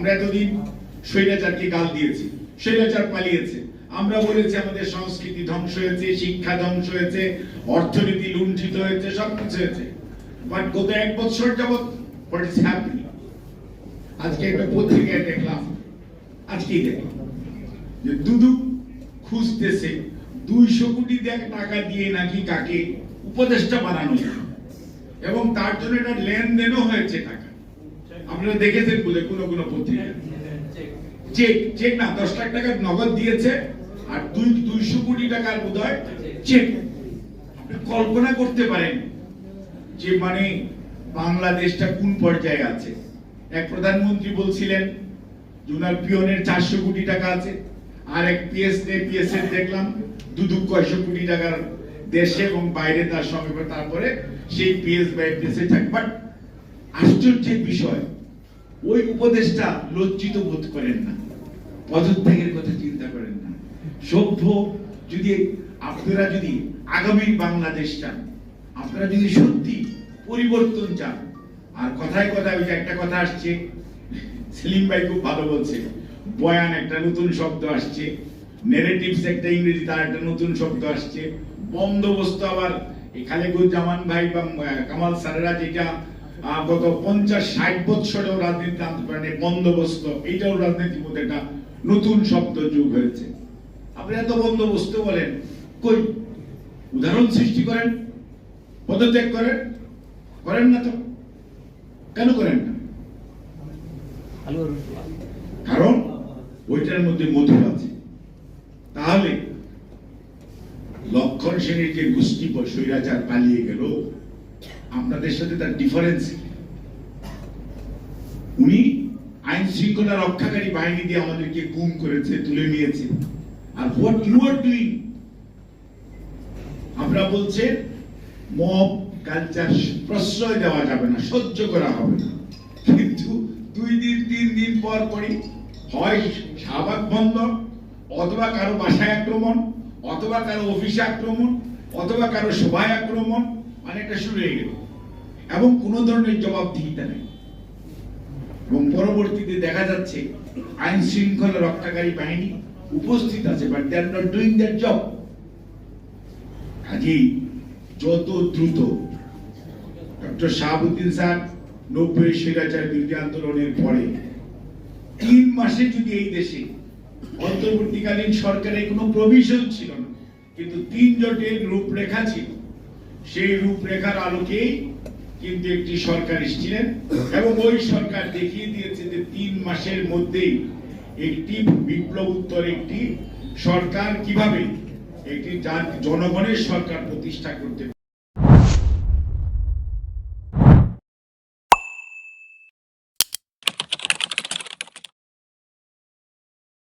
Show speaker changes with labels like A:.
A: আমরা এতদিন স্বৈরাচারকে গাল দিয়েছি, স্বৈরাচার পালিয়েছে। আমরা বলেছি আমাদের সংস্কৃতি ধ্বংস হয়েছে, শিক্ষা ধ্বংস হয়েছে, অর্থনীতি লুণ্ঠিত হয়েছে, সবকিছু হয়েছে। বাট গত এক বছর যাবৎ আজকে একটা পত্রিকায় দেখলাম, আজকেই দেখলাম যে দুদু খুঁজতেছে, দুইশো কোটি টাকা দিয়ে নাকি কাকে উপদেষ্টা বানানো। এবং তার জন্য একটা লেনদেনও হয়েছে টাকা। আপনারা দেখেছেন বলে কোনো কোনো পত্রিকা। চেক চেক না, দশ লাখ টাকা নগদ দিয়েছে আর দুই, দুইশো কোটি টাকার বোধ চেক আপনি কল্পনা করতে পারেন যে মানে বাংলাদেশটা কোন পর্যায়ে আছে। এক প্রধানমন্ত্রী বলছিলেন যে উনার পিয়নের চারশো কোটি টাকা আছে। আর এক পিএস পিএস এর দেখলাম দু দু কয়শো কোটি টাকার দেশে এবং বাইরে তার সঙ্গে তারপরে সেই পিএস বাই পিএস এ থাকে বাট আশ্চর্যের বিষয় ওই উপদেশটা লজ্জিত বোধ করেন না। পদত্যাগের কথা চিন্তা করেন না। সভ্য যদি আপনারা যদি আগামী বাংলাদেশ চান, আপনারা যদি সত্যি পরিবর্তন চান, আর কথায় কথায় ওই যে একটা কথা আসছে, সেলিম ভাই খুব ভালো বলছে, বয়ান একটা নতুন শব্দ আসছে নেগেটিভস একটা ইংরেজি তার একটা নতুন শব্দ আসছে, বন্দোবস্ত আবার এই খালেকুজ্জামান ভাই বা কামাল স্যারেরা যেটা গত পঞ্চাশ ষাট বৎসরেও রাজনীতি আনতে পারেন, বন্দোবস্ত, এইটাও রাজনীতির মধ্যে একটা নতুন শব্দ যোগ হয়েছে। আপনি এত বন্দোবস্ত বলেন, কই? উদাহরণ সৃষ্টি করেন, পদত্যাগ করেন করেন না তো? কেন করেন না? কারণ ওইটার মধ্যে মধু আছে। তাহলে লক্ষণ সেনের যে গোষ্ঠী স্বৈরাচার পালিয়ে গেল আপনাদের সাথে তার ডিফারেন্স উনি আইন শৃঙ্খলা রক্ষাকারী বাহিনী দিয়ে আমাদেরকে গুম করেছে, তুলে নিয়েছে। আর হোয়াট ইউ আর ডুইং আমরা বলছেন মব কালচার প্রশ্রয় দেওয়া যাবে না, সহ্য করা হবে না। কিন্তু দুই দিন, তিন দিন পর পরই হয় শাহবাগ বন্ধ অথবা কারও বাসায় আক্রমণ, অথবা কারও অফিসে আক্রমণ, অথবা কারও সভায় আক্রমণ মানে একটা শুরু হয়ে গেল। এবং কোন ধরনের জবাবদিহিতা নেই। এবং পরবর্তীতে দেখা যাচ্ছে, আইন শৃঙ্খলা রক্ষাকারী বাহিনী উপস্থিত আছে but they are not doing job কাজেই যত দ্রুত, ডক্টর শাহাবুদ্দিন স্যার নব্বই বিরোধী আন্দোলনের পরে তিন মাসে যদি এই দেশে অন্তর্বর্তীকালীন সরকারের কোনো প্রভিশন ছিল না, কিন্তু তিন জোটের রূপরেখা ছিল, সেই রূপরেখার আলোকেই কিন্তু একটি সরকার এসেছিলেন এবং ওই সরকার দেখিয়ে দিয়েছে যে তিন মাসের মধ্যেই একটি বিপ্লব উত্তর, একটি সরকার কীভাবে একটি জনগণের সরকার প্রতিষ্ঠা করতে